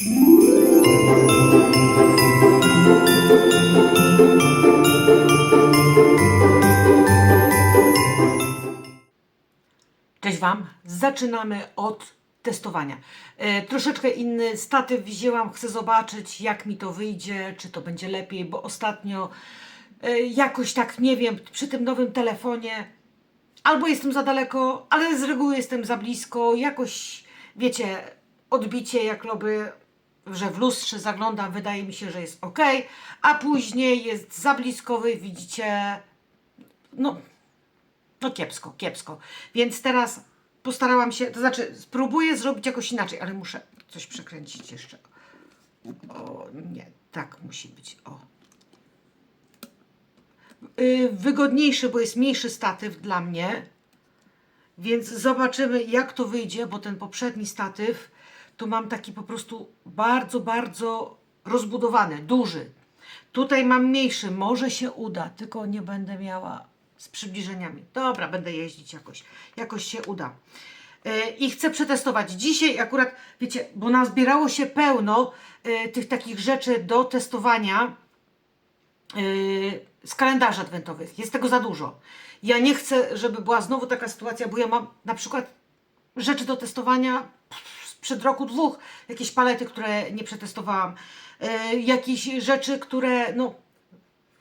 Cześć Wam. Zaczynamy od testowania. E, troszeczkę inny statyw wzięłam. Chcę zobaczyć, jak mi to wyjdzie, czy to będzie lepiej, bo ostatnio e, jakoś tak nie wiem, przy tym nowym telefonie albo jestem za daleko, ale z reguły jestem za blisko. Jakoś, wiecie, odbicie jak loby, że w lustrze zaglądam, wydaje mi się, że jest ok, a później jest za blisko, wy widzicie, no no kiepsko, kiepsko. Więc teraz postarałam się, to znaczy spróbuję zrobić jakoś inaczej, ale muszę coś przekręcić jeszcze. O nie, tak musi być. O. Yy, wygodniejszy, bo jest mniejszy statyw dla mnie. Więc zobaczymy, jak to wyjdzie, bo ten poprzedni statyw to mam taki po prostu bardzo, bardzo rozbudowany, duży. Tutaj mam mniejszy, może się uda, tylko nie będę miała z przybliżeniami. Dobra, będę jeździć jakoś, jakoś się uda. Yy, I chcę przetestować. Dzisiaj akurat, wiecie, bo nazbierało się pełno yy, tych takich rzeczy do testowania yy, z kalendarzy adwentowych. Jest tego za dużo. Ja nie chcę, żeby była znowu taka sytuacja, bo ja mam na przykład rzeczy do testowania sprzed roku, dwóch, jakieś palety, które nie przetestowałam, yy, jakieś rzeczy, które, no,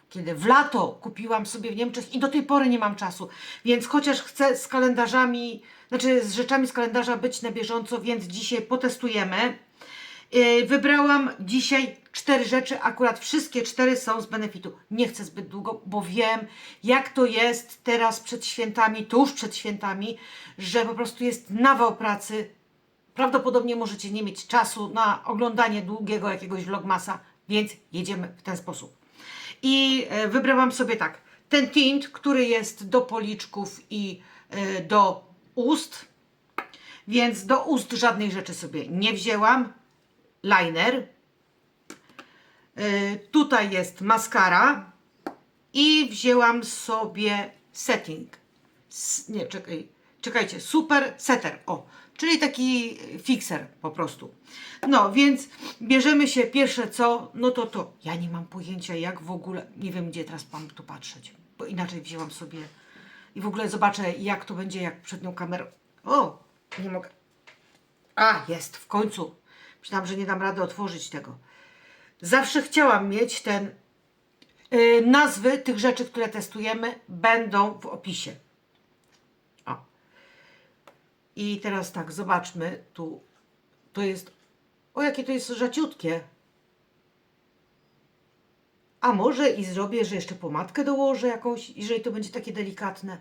kiedy w lato kupiłam sobie w Niemczech i do tej pory nie mam czasu, więc chociaż chcę z kalendarzami, znaczy z rzeczami z kalendarza być na bieżąco, więc dzisiaj potestujemy. Yy, Wybrałam dzisiaj cztery rzeczy, akurat wszystkie cztery są z benefitu. Nie chcę zbyt długo, bo wiem, jak to jest teraz przed świętami, tuż przed świętami, że po prostu jest nawał pracy. Prawdopodobnie możecie nie mieć czasu na oglądanie długiego jakiegoś vlogmasa, więc jedziemy w ten sposób. I e, wybrałam sobie tak, ten tint, który jest do policzków i e, do ust, więc do ust żadnej rzeczy sobie nie wzięłam. Liner. E, Tutaj jest maskara i wzięłam sobie setting. Nie, czekaj, czekajcie, super setter. O, czyli taki fixer po prostu. No, więc bierzemy się pierwsze co, no to to. Ja nie mam pojęcia jak w ogóle, nie wiem gdzie teraz mam tu patrzeć, bo inaczej wzięłam sobie i w ogóle zobaczę jak to będzie, jak przed nią kamerą. O, nie mogę. A, jest, w końcu. Myślałam, że nie dam rady otworzyć tego. Zawsze chciałam mieć ten. y, nazwy tych rzeczy, które testujemy, będą w opisie. I teraz tak, zobaczmy. Tu to jest. O, jakie to jest rzaciutkie. A może i zrobię, że jeszcze pomadkę dołożę jakąś, jeżeli to będzie takie delikatne.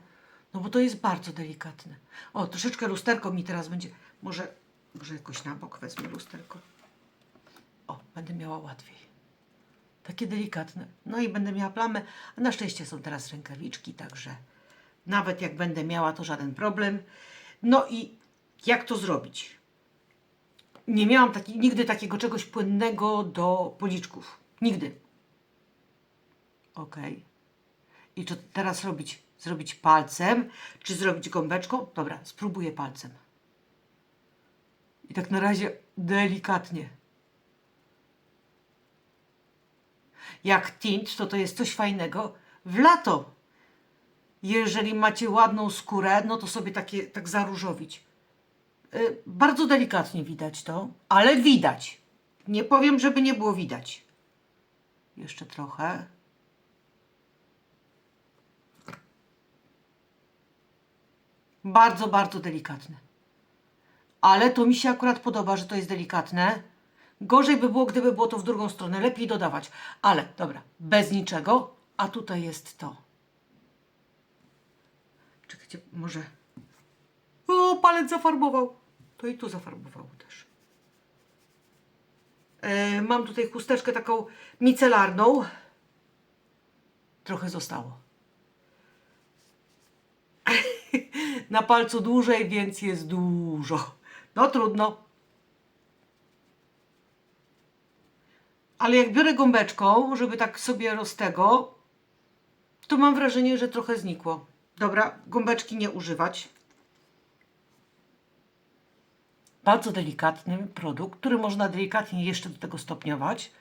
No bo to jest bardzo delikatne. O, troszeczkę lusterko mi teraz będzie. Może, może jakoś na bok wezmę lusterko. O, będę miała łatwiej. Takie delikatne. No i będę miała plamę. Na szczęście są teraz rękawiczki, także nawet jak będę miała, to żaden problem. No i jak to zrobić? Nie miałam taki, nigdy takiego czegoś płynnego do policzków. Nigdy. Ok. I co teraz robić? Zrobić palcem, czy zrobić gąbeczką? Dobra, spróbuję palcem. I tak na razie delikatnie. Jak tint, to to jest coś fajnego w lato. Jeżeli macie ładną skórę, no to sobie takie tak zaróżowić. Y, bardzo delikatnie widać to, ale widać. Nie powiem, żeby nie było widać. Jeszcze trochę. Bardzo, bardzo delikatne. Ale to mi się akurat podoba, że to jest delikatne. Gorzej by było, gdyby było to w drugą stronę. Lepiej dodawać. Ale dobra, bez niczego. A tutaj jest to. Czekajcie, może. O, palec zafarbował. To i tu zafarbowało też. E, mam tutaj chusteczkę taką micelarną. Trochę zostało. Na palcu dłużej, więc jest dużo. No trudno. Ale jak biorę gąbeczką, żeby tak sobie roz tego, to mam wrażenie, że trochę znikło. Dobra, gąbeczki nie używać. bardzo delikatny produkt, który można delikatnie jeszcze do tego stopniować.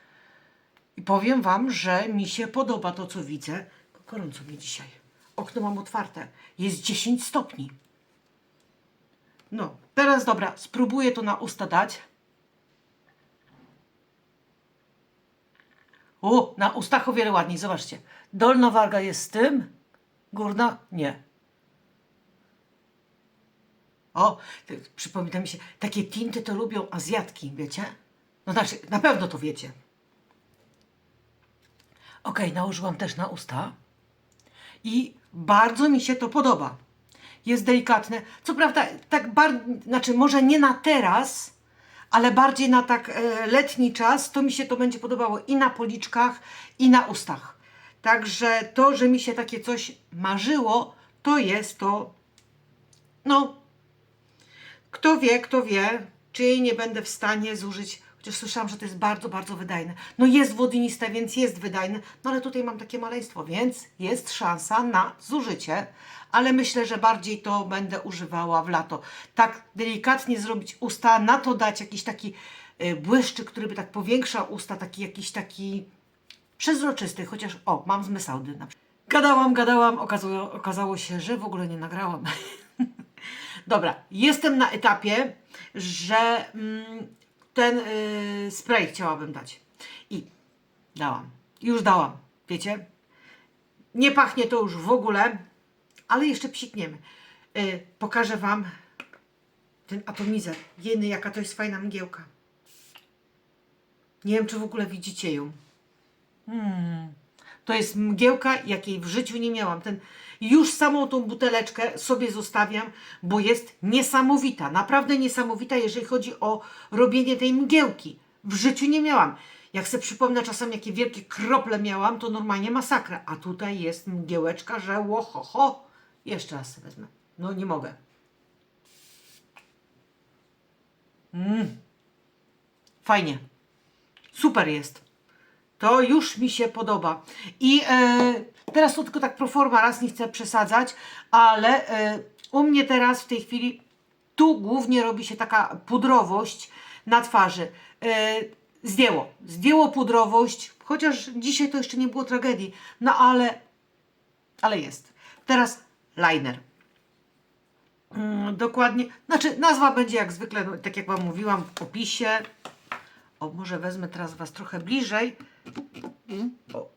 I powiem Wam, że mi się podoba to, co widzę. Gorąco mi dzisiaj. Okno mam otwarte. Jest 10 stopni. No, teraz dobra, spróbuję to na usta dać. O, na ustach o wiele ładniej, zobaczcie. Dolna warga jest z tym, górna nie. O, przypomina mi się, takie tinty to lubią Azjatki, wiecie? No znaczy, na pewno to wiecie. Ok, nałożyłam też na usta i bardzo mi się to podoba. Jest delikatne. Co prawda, tak bardzo, znaczy może nie na teraz, ale bardziej na tak e, letni czas, to mi się to będzie podobało i na policzkach, i na ustach. Także to, że mi się takie coś marzyło, to jest to, no, kto wie, kto wie, czy jej nie będę w stanie zużyć, chociaż słyszałam, że to jest bardzo, bardzo wydajne. No jest wodniste, więc jest wydajne, no ale tutaj mam takie maleństwo, więc jest szansa na zużycie, ale myślę, że bardziej to będę używała w lato. Tak delikatnie zrobić usta, na to dać jakiś taki y, błyszczyk, który by tak powiększał usta, taki jakiś taki przezroczysty, chociaż o, mam zmysł audy na przykład. Gadałam, gadałam, okazało, okazało się, że w ogóle nie nagrałam. Dobra, jestem na etapie, że mm, ten y, spray chciałabym dać. I dałam. Już dałam, wiecie? Nie pachnie to już w ogóle, ale jeszcze psikniemy. Y, pokażę Wam ten atomizer. Jeny, jaka to jest fajna mgiełka. Nie wiem, czy w ogóle widzicie ją. Hmm. To jest mgiełka, jakiej w życiu nie miałam. Ten, już samą tą buteleczkę sobie zostawiam, bo jest niesamowita. Naprawdę niesamowita, jeżeli chodzi o robienie tej mgiełki. W życiu nie miałam. Jak sobie przypomnę czasem, jakie wielkie krople miałam, to normalnie masakra. A tutaj jest mgiełeczka, że łoho, ho. Jeszcze raz wezmę. No nie mogę. Mm. Fajnie. Super jest. To już mi się podoba. I e, teraz to tylko tak pro forma, raz nie chcę przesadzać, ale e, u mnie teraz w tej chwili tu głównie robi się taka pudrowość na twarzy. E, zdjęło. Zdjęło pudrowość, chociaż dzisiaj to jeszcze nie było tragedii. No ale, ale jest. Teraz liner. Mm, dokładnie, znaczy nazwa będzie jak zwykle, no, tak jak Wam mówiłam w opisie. O, może wezmę teraz Was trochę bliżej. O.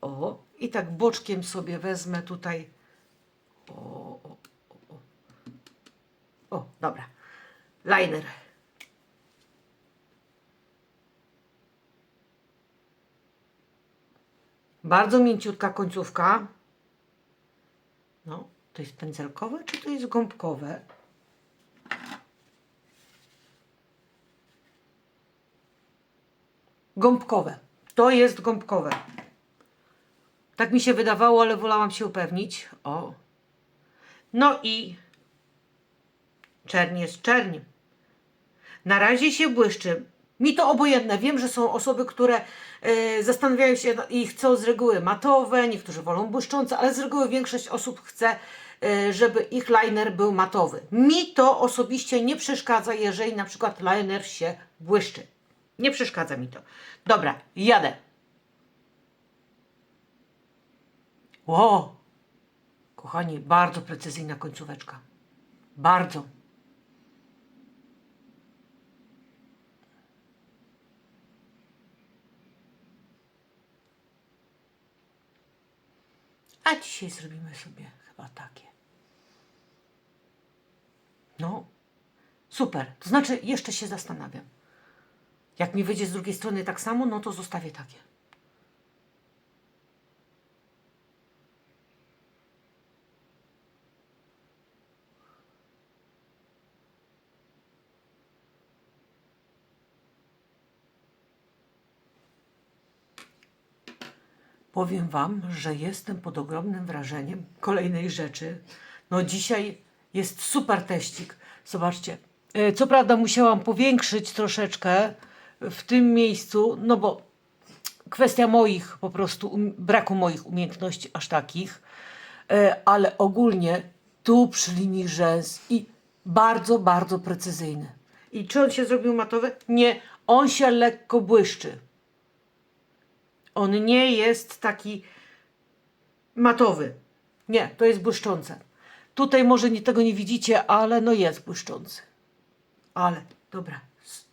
o, i tak boczkiem sobie wezmę tutaj. O, o, o, o. dobra. Liner. Bardzo mięciutka końcówka. No, to jest pędzelkowe, czy to jest gąbkowe? Gąbkowe. To jest gąbkowe. Tak mi się wydawało, ale wolałam się upewnić. O. No i czerń jest czerń. Na razie się błyszczy. Mi to obojętne. Wiem, że są osoby, które e, zastanawiają się i chcą z reguły matowe, niektórzy wolą błyszczące, ale z reguły większość osób chce, e, żeby ich liner był matowy. Mi to osobiście nie przeszkadza, jeżeli na przykład liner się błyszczy. Nie przeszkadza mi to. Dobra, jadę. Ło! Kochani, bardzo precyzyjna końcóweczka. Bardzo. A dzisiaj zrobimy sobie chyba takie. No, super. To znaczy, jeszcze się zastanawiam. Jak mi wyjdzie z drugiej strony tak samo, no to zostawię takie. Powiem Wam, że jestem pod ogromnym wrażeniem kolejnej rzeczy. No dzisiaj jest super teścik. Zobaczcie. E, Co prawda musiałam powiększyć troszeczkę w tym miejscu, no bo kwestia moich po prostu, um, braku moich umiejętności aż takich, E, ale ogólnie tu przy linii rzęs i bardzo, bardzo precyzyjny. I czy on się zrobił matowy? Nie, on się lekko błyszczy. On nie jest taki matowy. Nie, to jest błyszczące. Tutaj może nie, tego nie widzicie, ale no jest błyszczący. Ale, dobra,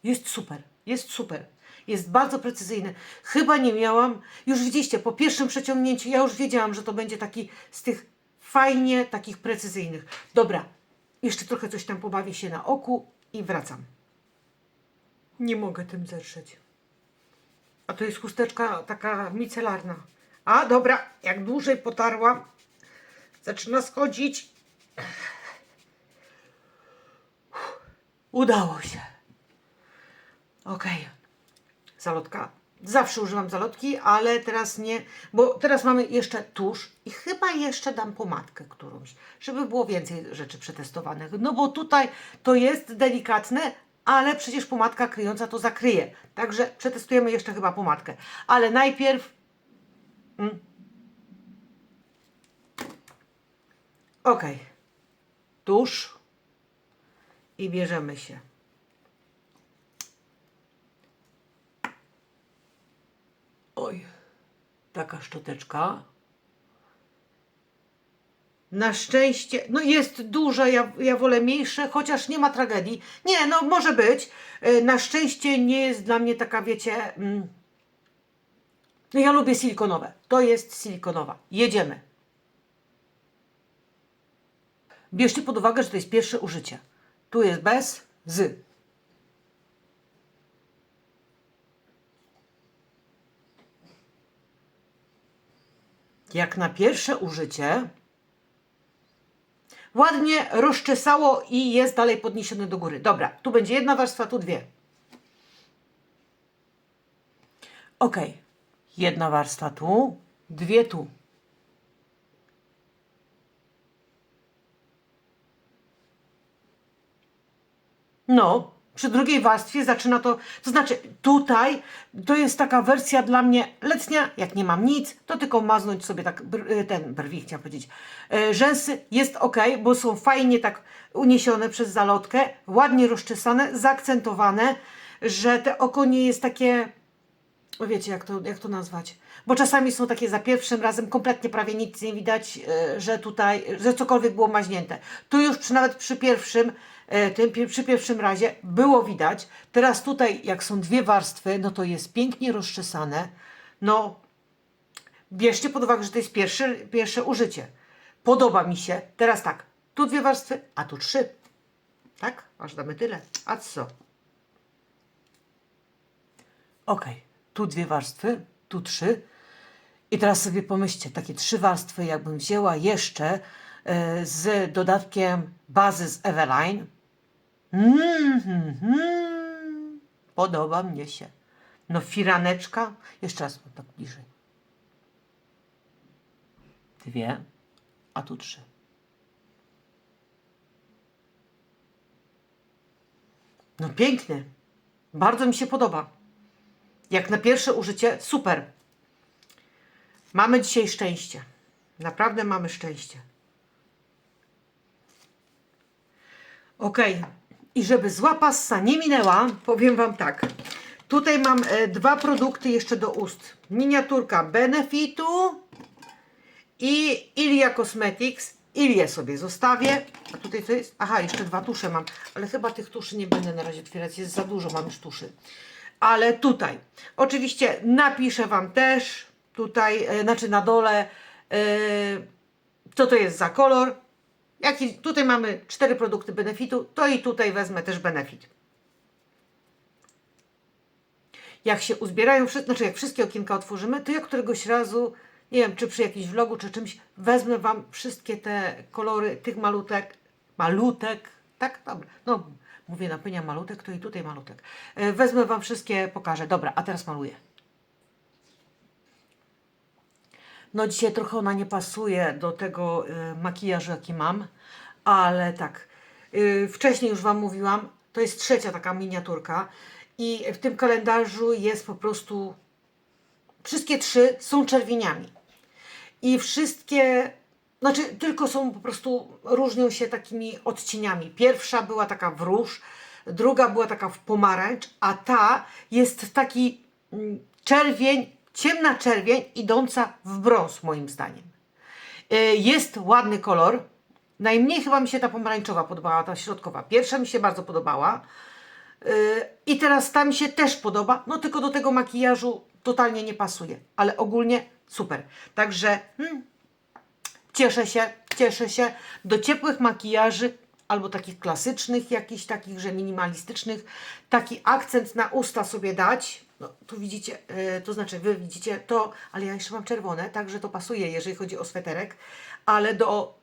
jest super, jest super. Jest bardzo precyzyjny. Chyba nie miałam, już widzieliście, po pierwszym przeciągnięciu ja już wiedziałam, że to będzie taki z tych fajnie takich precyzyjnych. Dobra, jeszcze trochę coś tam pobawię się na oku i wracam. Nie mogę tym zerszeć. A to jest chusteczka taka micelarna. A dobra, jak dłużej potarłam, zaczyna schodzić. Udało się. Okej. Zalotka. Zawsze używam zalotki, ale teraz nie, bo teraz mamy jeszcze tusz i chyba jeszcze dam pomadkę którąś, żeby było więcej rzeczy przetestowanych. No bo tutaj to jest delikatne, ale przecież pomadka kryjąca to zakryje. Także przetestujemy jeszcze chyba pomadkę. Ale najpierw mm. Ok. Tusz i bierzemy się. Oj, taka szczoteczka. Na szczęście, no jest duża, ja, ja wolę mniejsze, chociaż nie ma tragedii. Nie, no może być. E, Na szczęście nie jest dla mnie taka, wiecie. Mm, no ja lubię silikonowe. To jest silikonowa. Jedziemy. Bierzcie pod uwagę, że to jest pierwsze użycie. Tu jest bez, z. Jak na pierwsze użycie ładnie rozczesało i jest dalej podniesione do góry. Dobra, tu będzie jedna warstwa, tu dwie. Ok, jedna warstwa tu, dwie tu. No, przy drugiej warstwie zaczyna to, to znaczy tutaj to jest taka wersja dla mnie letnia, jak nie mam nic, to tylko maznąć sobie tak br- y, ten brwi, chciałam powiedzieć. E, Rzęsy jest ok, bo są fajnie tak uniesione przez zalotkę, ładnie rozczesane, zaakcentowane, że te oko nie jest takie, wiecie jak to, jak to nazwać, bo czasami są takie za pierwszym razem kompletnie prawie nic nie widać, e, że tutaj, że cokolwiek było maźnięte. Tu już przy, nawet przy pierwszym, e, tym, pie- przy pierwszym razie było widać. Teraz tutaj jak są dwie warstwy, no to jest pięknie rozczesane. No, bierzcie pod uwagę, że to jest pierwsze, pierwsze użycie. Podoba mi się. Teraz tak, tu dwie warstwy, a tu trzy. Tak? Aż damy tyle. A co? Ok, tu dwie warstwy, tu trzy. I teraz sobie pomyślcie, takie trzy warstwy, jakbym wzięła jeszcze e, z dodatkiem bazy z Eveline. Podoba mnie się. No firaneczka. Jeszcze raz tak bliżej. Dwie, a tu trzy. No piękny. Bardzo mi się podoba. Jak na pierwsze użycie, super. Mamy dzisiaj szczęście. Naprawdę mamy szczęście. Ok. I żeby zła passa nie minęła, powiem Wam tak. Tutaj mam e, dwa produkty jeszcze do ust. Miniaturka Benefitu i Ilia Cosmetics. Ilię sobie zostawię. A tutaj co jest? Aha, jeszcze dwa tusze mam. Ale chyba tych tuszy nie będę na razie otwierać. Jest za dużo, mam już tuszy. Ale tutaj. Oczywiście napiszę Wam też tutaj, e, znaczy na dole, e, co to jest za kolor. Jaki, tutaj mamy cztery produkty benefitu, to i tutaj wezmę też benefit. Jak się uzbierają, znaczy jak wszystkie okienka otworzymy, to ja któregoś razu, nie wiem, czy przy jakimś vlogu, czy czymś, wezmę Wam wszystkie te kolory tych malutek, malutek, tak? Dobra, no mówię na malutek, to i tutaj malutek. E, Wezmę Wam wszystkie, pokażę. Dobra, a teraz maluję. No dzisiaj trochę ona nie pasuje do tego y, makijażu, jaki mam, ale tak, y, wcześniej już Wam mówiłam, to jest trzecia taka miniaturka i w tym kalendarzu jest po prostu, wszystkie trzy są czerwieniami i wszystkie Znaczy, tylko są po prostu, różnią się takimi odcieniami. Pierwsza była taka w róż, druga była taka w pomarańcz, a ta jest taki mm, czerwień, ciemna czerwień, idąca w brąz, moim zdaniem. Y, Jest ładny kolor. Najmniej chyba mi się ta pomarańczowa podobała, ta środkowa. Pierwsza mi się bardzo podobała. Y, I teraz ta mi się też podoba, no tylko do tego makijażu totalnie nie pasuje. Ale ogólnie super. Także hmm, cieszę się, cieszę się. Do ciepłych makijaży albo takich klasycznych, jakichś takich, że minimalistycznych, taki akcent na usta sobie dać. No, tu widzicie, e, to znaczy wy widzicie to, ale ja jeszcze mam czerwone, także to pasuje, jeżeli chodzi o sweterek, ale do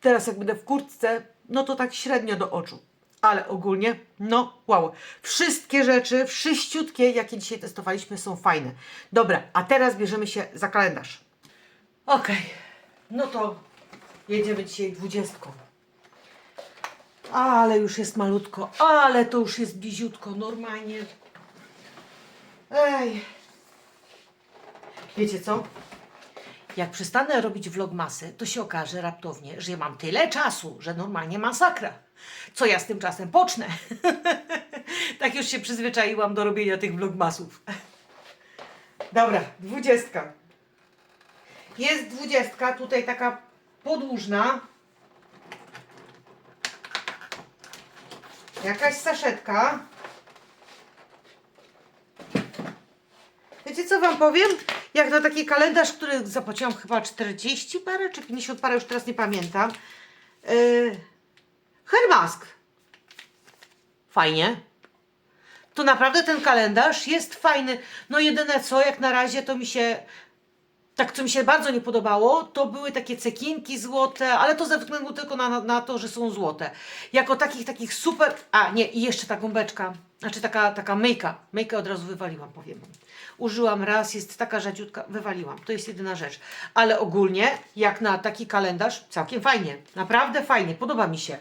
teraz jak będę w kurtce, no to tak średnio do oczu. Ale ogólnie, no wow. Wszystkie rzeczy, wszyściutkie, jakie dzisiaj testowaliśmy, są fajne. Dobra, a teraz bierzemy się za kalendarz. Okej, no to jedziemy dzisiaj dwudziestką. Ale już jest malutko, ale to już jest bliziutko, normalnie. Ej. Wiecie co? Jak przestanę robić vlogmasy, to się okaże raptownie, że ja mam tyle czasu, że normalnie masakra. Co ja z tym czasem pocznę? tak już się przyzwyczaiłam do robienia tych vlogmasów. Dobra, dwudziestka. Jest dwudziestka, tutaj taka podłużna. Jakaś saszetka. Wiecie co wam powiem? Jak na taki kalendarz, który zapłaciłam chyba 40 parę czy 50 parę, już teraz nie pamiętam. Yy, Hermask. Fajnie. To naprawdę ten kalendarz jest fajny. No jedyne co, jak na razie to mi się tak, co mi się bardzo nie podobało, to były takie cekinki złote, ale to ze względu tylko na, na to, że są złote. Jako takich, takich super... A, nie, i jeszcze ta gąbeczka, znaczy taka, taka myjka. Myjkę od razu wywaliłam, powiem. Użyłam raz, jest taka rzadziutka, wywaliłam. To jest jedyna rzecz. Ale ogólnie, jak na taki kalendarz, całkiem fajnie. Naprawdę fajnie, podoba mi się.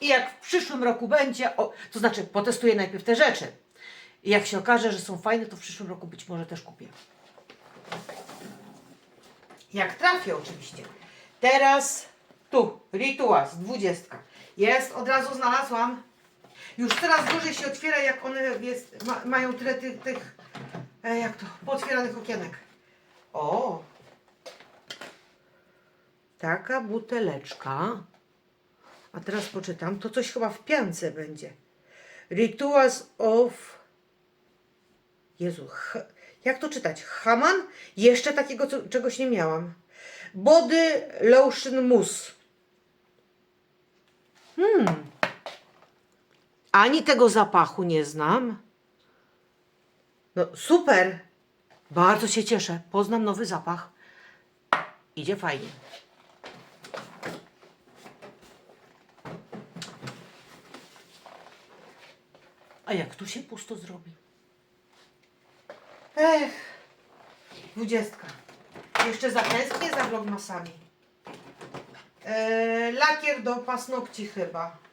I jak w przyszłym roku będzie, o, to znaczy potestuję najpierw te rzeczy. I jak się okaże, że są fajne, to w przyszłym roku być może też kupię. Jak trafię oczywiście. Teraz tu, Rituals, dwudziestka. Jest, od razu znalazłam. Już coraz gorzej się otwiera, jak one jest, ma, mają tyle tych, tych e, jak to, pootwieranych okienek. O! Taka buteleczka. A teraz poczytam. To coś chyba w piance będzie. Rituals of... Jezu, jak to czytać? Haman? Jeszcze takiego co, czegoś nie miałam. Body Lotion Mousse. Hmm. Ani tego zapachu nie znam. No super. Bardzo się cieszę. Poznam nowy zapach. Idzie fajnie. A jak tu się pusto zrobi? Ech, dwudziestka. Jeszcze zatęsknię za vlogmasami. Eee, lakier do paznokci chyba.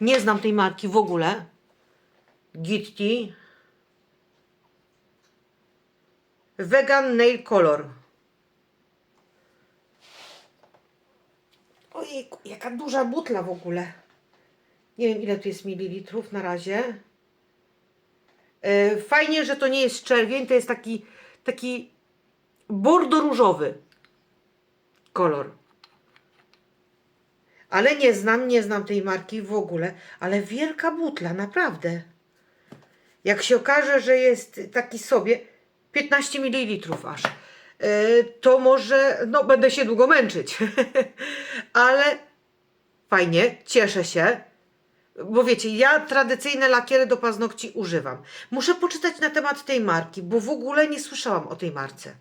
Nie znam tej marki w ogóle. Gitti. Vegan Nail Color. Ojejku, jaka duża butla w ogóle. Nie wiem ile tu jest mililitrów na razie. E, Fajnie, że to nie jest czerwień, to jest taki, taki bordo-różowy kolor. Ale nie znam, nie znam tej marki w ogóle, ale wielka butla, naprawdę. Jak się okaże, że jest taki sobie 15 ml aż, e, to może, no będę się długo męczyć. ale fajnie, cieszę się. Bo wiecie, ja tradycyjne lakiery do paznokci używam. Muszę poczytać na temat tej marki, bo w ogóle nie słyszałam o tej marce.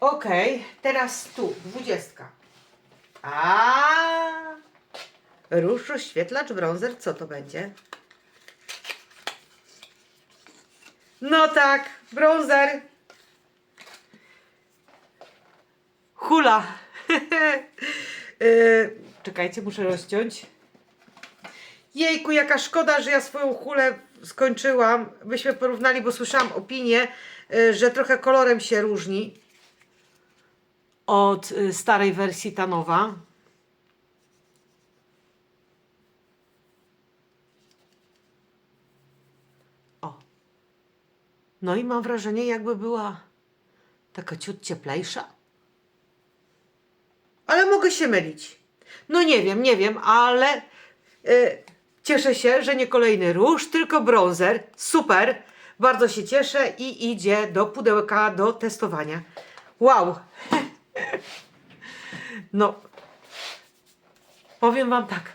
Okej, teraz tu, dwudziestka. A Róż rozświetlacz, bronzer, co to będzie? No tak, bronzer. Hula. Yy, czekajcie, muszę rozciąć. Jejku, jaka szkoda, że ja swoją hulę skończyłam. Byśmy porównali, bo słyszałam opinię, y, że trochę kolorem się różni od y, starej wersji ta nowa. O. No i mam wrażenie, jakby była taka ciut cieplejsza. Ale mogę się mylić. No nie wiem, nie wiem, ale y, cieszę się, że nie kolejny róż, tylko bronzer. Super. Bardzo się cieszę i idzie do pudełka do testowania. Wow. No. Powiem Wam tak.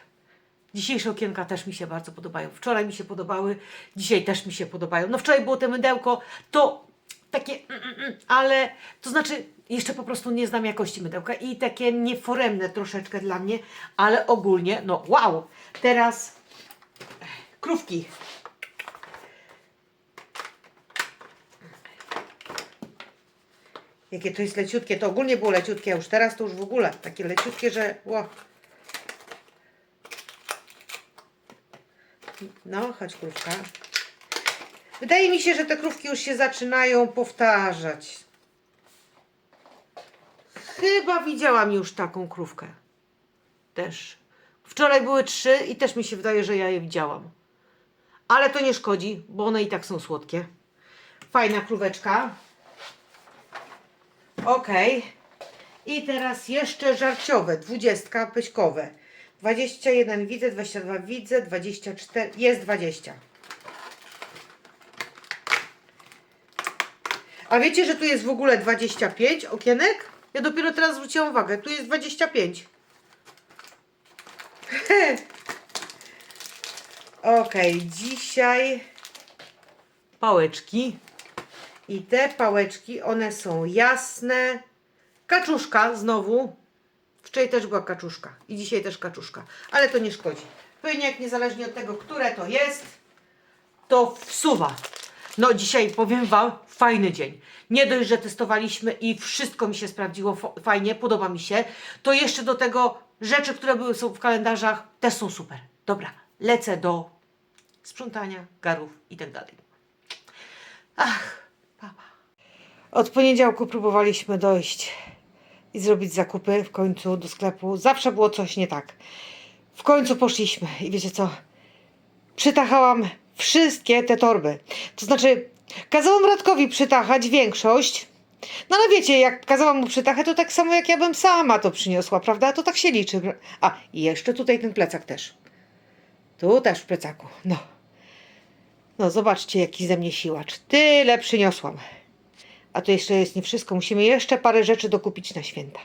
Dzisiejsze okienka też mi się bardzo podobają. Wczoraj mi się podobały, dzisiaj też mi się podobają. No wczoraj było to mydełko, to takie, mm, mm, mm, ale to znaczy jeszcze po prostu nie znam jakości mydełka i takie nieforemne troszeczkę dla mnie, ale ogólnie, no wow. Teraz krówki. Jakie to jest leciutkie, to ogólnie było leciutkie, a już teraz to już w ogóle takie leciutkie, że wow. No, chodź krówka. Wydaje mi się, że te krówki już się zaczynają powtarzać. Chyba widziałam już taką krówkę. Też. Wczoraj były trzy i też mi się wydaje, że ja je widziałam. Ale to nie szkodzi, bo one i tak są słodkie. Fajna króweczka. Ok. I teraz jeszcze żarciowe, dwudziestka pyśkowe. 21 widzę, 22 widzę, 24, jest 20. A wiecie, że tu jest w ogóle 25 okienek? Ja dopiero teraz zwróciłam uwagę, tu jest 25. Ok, dzisiaj pałeczki. I te pałeczki, one są jasne. Kaczuszka znowu. Wczoraj też była kaczuszka i dzisiaj też kaczuszka, ale to nie szkodzi. Pyniek, niezależnie od tego, które to jest, to wsuwa. No dzisiaj powiem Wam, fajny dzień. Nie dość, że testowaliśmy i wszystko mi się sprawdziło fajnie, podoba mi się, to jeszcze do tego rzeczy, które były są w kalendarzach, też są super. Dobra, lecę do sprzątania, garów i tak dalej. Od poniedziałku próbowaliśmy dojść i zrobić zakupy w końcu do sklepu. Zawsze było coś nie tak. W końcu poszliśmy i wiecie co? Przytachałam wszystkie te torby. To znaczy, kazałam Radkowi przytachać większość. No ale wiecie, jak kazałam mu przytachać, to tak samo jak ja bym sama to przyniosła, prawda? To tak się liczy. A, i jeszcze tutaj ten plecak też. Tu też w plecaku. No. No, zobaczcie, jaki ze mnie siłacz. Tyle przyniosłam. A to jeszcze jest nie wszystko. Musimy jeszcze parę rzeczy dokupić na święta.